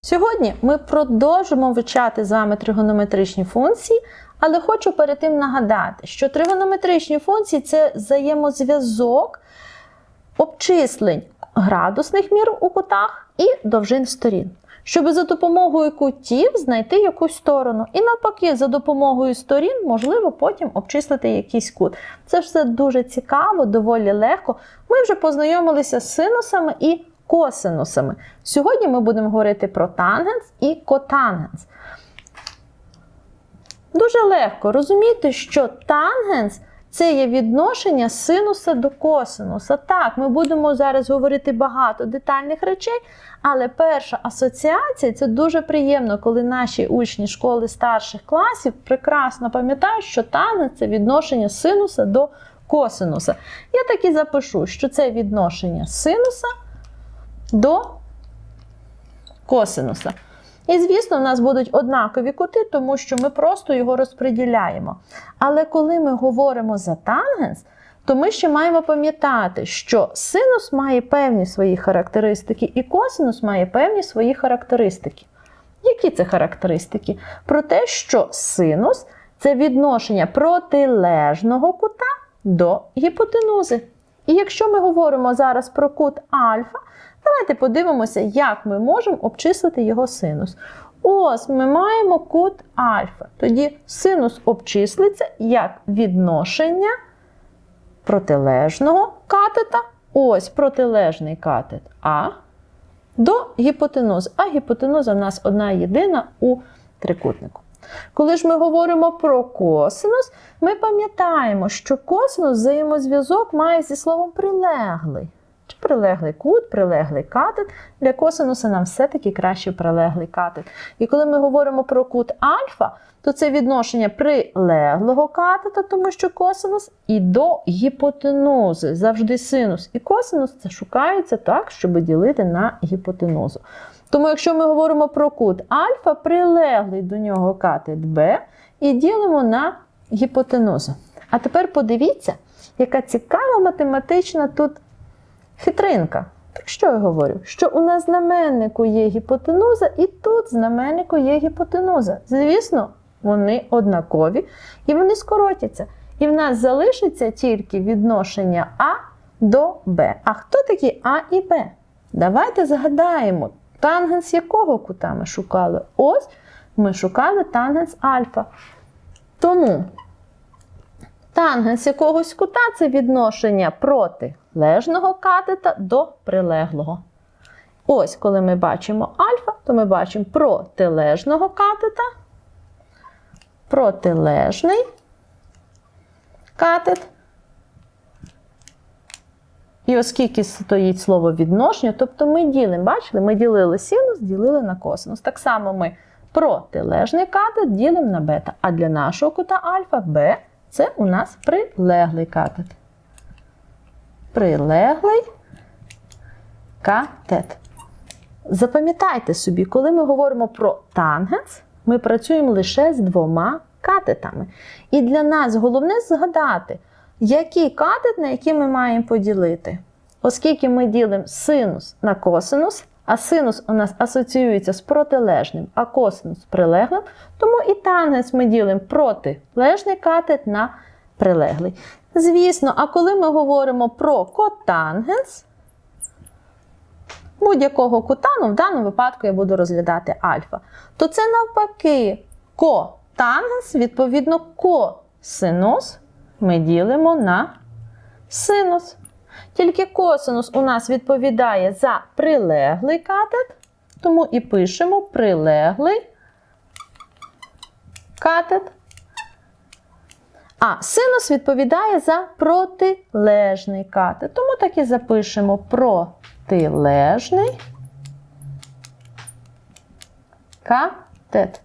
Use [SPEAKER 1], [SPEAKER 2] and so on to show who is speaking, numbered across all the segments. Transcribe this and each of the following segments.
[SPEAKER 1] Сьогодні ми продовжимо вивчати з вами тригонометричні функції, але хочу перед тим нагадати, що тригонометричні функції це взаємозв'язок обчислень градусних мір у кутах і довжин сторін. Щоб за допомогою кутів знайти якусь сторону. І навпаки, за допомогою сторін можливо потім обчислити якийсь кут. Це все дуже цікаво, доволі легко. Ми вже познайомилися з синусами і косинусами. Сьогодні ми будемо говорити про тангенс і котангенс. Дуже легко розуміти, що тангенс це є відношення синуса до косинуса. Так, ми будемо зараз говорити багато детальних речей, але перша асоціація це дуже приємно, коли наші учні школи старших класів прекрасно пам'ятають, що тангенс це відношення синуса до косинуса. Я так і запишу, що це відношення синуса до косинуса. І, звісно, в нас будуть однакові кути, тому що ми просто його розподіляємо. Але коли ми говоримо за тангенс, то ми ще маємо пам'ятати, що синус має певні свої характеристики, і косинус має певні свої характеристики. Які це характеристики? Про те, що синус це відношення протилежного кута до гіпотенузи. І якщо ми говоримо зараз про кут альфа, давайте подивимося, як ми можемо обчислити його синус. Ось ми маємо кут альфа. Тоді синус обчислиться як відношення протилежного катета. Ось протилежний катет А до гіпотенузи. А гіпотенуза в нас одна єдина у трикутнику. Коли ж ми говоримо про косинус, ми пам'ятаємо, що косинус взаємозв'язок має зі словом прилеглий. Чи прилеглий кут, прилеглий катет. Для косинуса нам все-таки краще прилеглий катет. І коли ми говоримо про кут альфа, то це відношення прилеглого катета, тому що косинус, і до гіпотенузи. Завжди синус і косинус це шукаються так, щоб ділити на гіпотенузу. Тому, якщо ми говоримо про кут альфа, прилеглий до нього катет Б, і ділимо на гіпотенузу. А тепер подивіться, яка цікава математична тут хитринка. Так що я говорю? Що у нас знаменнику є гіпотенуза, і тут знаменнику є гіпотенуза. Звісно, вони однакові і вони скоротяться. І в нас залишиться тільки відношення А до Б. А хто такі А і Б? Давайте згадаємо, тангенс якого кута ми шукали? Ось ми шукали тангенс альфа. Тому тангенс якогось кута це відношення протилежного катета до прилеглого. Ось, коли ми бачимо альфа, то ми бачимо протилежного катета, протилежний катет. І оскільки стоїть слово відношення, тобто ми ділимо, бачили, ми ділили синус, ділили на косинус. Так само ми протилежний катет ділимо на бета. А для нашого кута альфа Б це у нас прилеглий катет. Прилеглий катет. Запам'ятайте собі, коли ми говоримо про тангенс, ми працюємо лише з двома катетами. І для нас головне згадати, який катет, на який ми маємо поділити. Оскільки ми ділимо синус на косинус, а синус у нас асоціюється з протилежним, а косинус прилеглим, тому і тангенс ми ділимо протилежний катет на прилеглий. Звісно, а коли ми говоримо про котангенс, будь-якого кута, ну в даному випадку я буду розглядати альфа, то це навпаки котангенс, відповідно, косинус ми ділимо на синус. Тільки косинус у нас відповідає за прилеглий катет, тому і пишемо прилеглий катет. А синус відповідає за протилежний катет. Тому так і запишемо протилежний катет.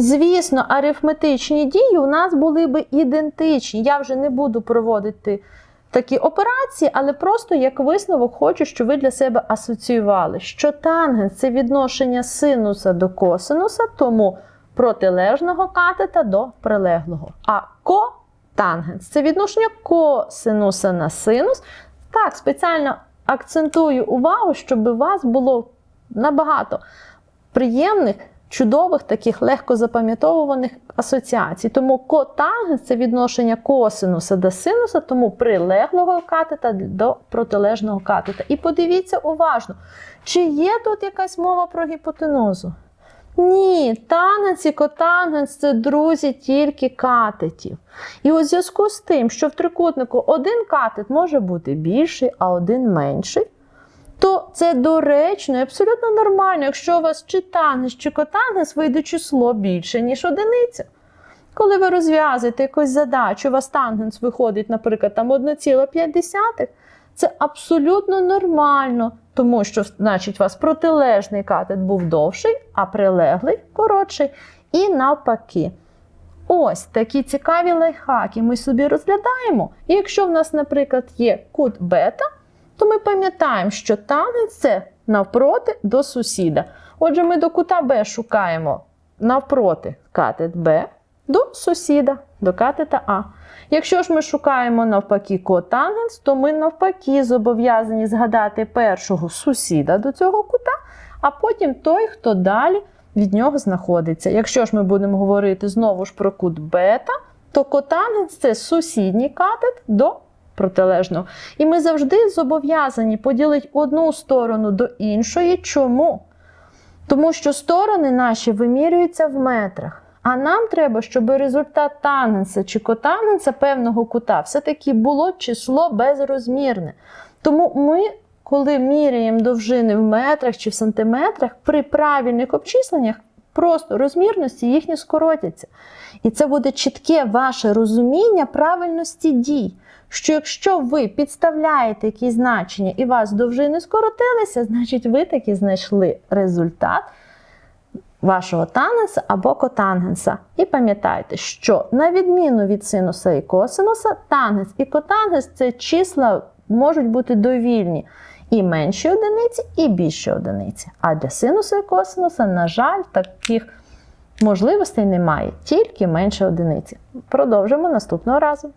[SPEAKER 1] Звісно, арифметичні дії у нас були б ідентичні. Я вже не буду проводити такі операції, але просто як висновок хочу, щоб ви для себе асоціювали, що тангенс це відношення синуса до косинуса, тому протилежного катета до прилеглого. А котангенс це відношення косинуса на синус. Так, спеціально акцентую увагу, щоб у вас було набагато приємних, чудових, таких легко запам'ятовуваних асоціацій. Тому котангенс це відношення косинуса до синуса, тому прилеглого катета до протилежного катета. І подивіться уважно, чи є тут якась мова про гіпотенузу? Ні, тангенс і котангенс це друзі тільки катетів. І у зв'язку з тим, що в трикутнику один катет може бути більший, а один менший, то це доречно і абсолютно нормально, якщо у вас чи тангенс, чи котангенс вийде число більше, ніж одиниця. Коли ви розв'язуєте якусь задачу, у вас тангенс виходить, наприклад, там 1,5, це абсолютно нормально, тому що, значить, у вас протилежний катет був довший, а прилеглий коротший. І навпаки. Ось такі цікаві лайфхаки ми собі розглядаємо. І якщо в нас, наприклад, є кут бета, то ми пам'ятаємо, що тангенс це навпроти до сусіда. Отже, ми до кута Б шукаємо навпроти катет Б до сусіда, до катета А. Якщо ж ми шукаємо навпаки котангенс, то ми навпаки зобов'язані згадати першого сусіда до цього кута, а потім той, хто далі від нього знаходиться. Якщо ж ми будемо говорити знову ж про кут бета, то котангенс це сусідній катет до протилежного. І ми завжди зобов'язані поділити одну сторону до іншої. Чому? Тому що сторони наші вимірюються в метрах. А нам треба, щоб результат тангенса чи котангенса певного кута все-таки було число безрозмірне. Тому ми, коли міряємо довжини в метрах чи в сантиметрах, при правильних обчисленнях просто розмірності їхні скоротяться. І це буде чітке ваше розуміння правильності дій. Що якщо ви підставляєте якісь значення і вас довжини скоротилися, значить ви таки знайшли результат вашого тангенса або котангенса. І пам'ятайте, що на відміну від синуса і косинуса, тангенс і котангенс це числа можуть бути довільні. І менші одиниці, і більші одиниці. А для синуса і косинуса, на жаль, таких можливостей немає, тільки менше одиниці. Продовжимо наступного разу.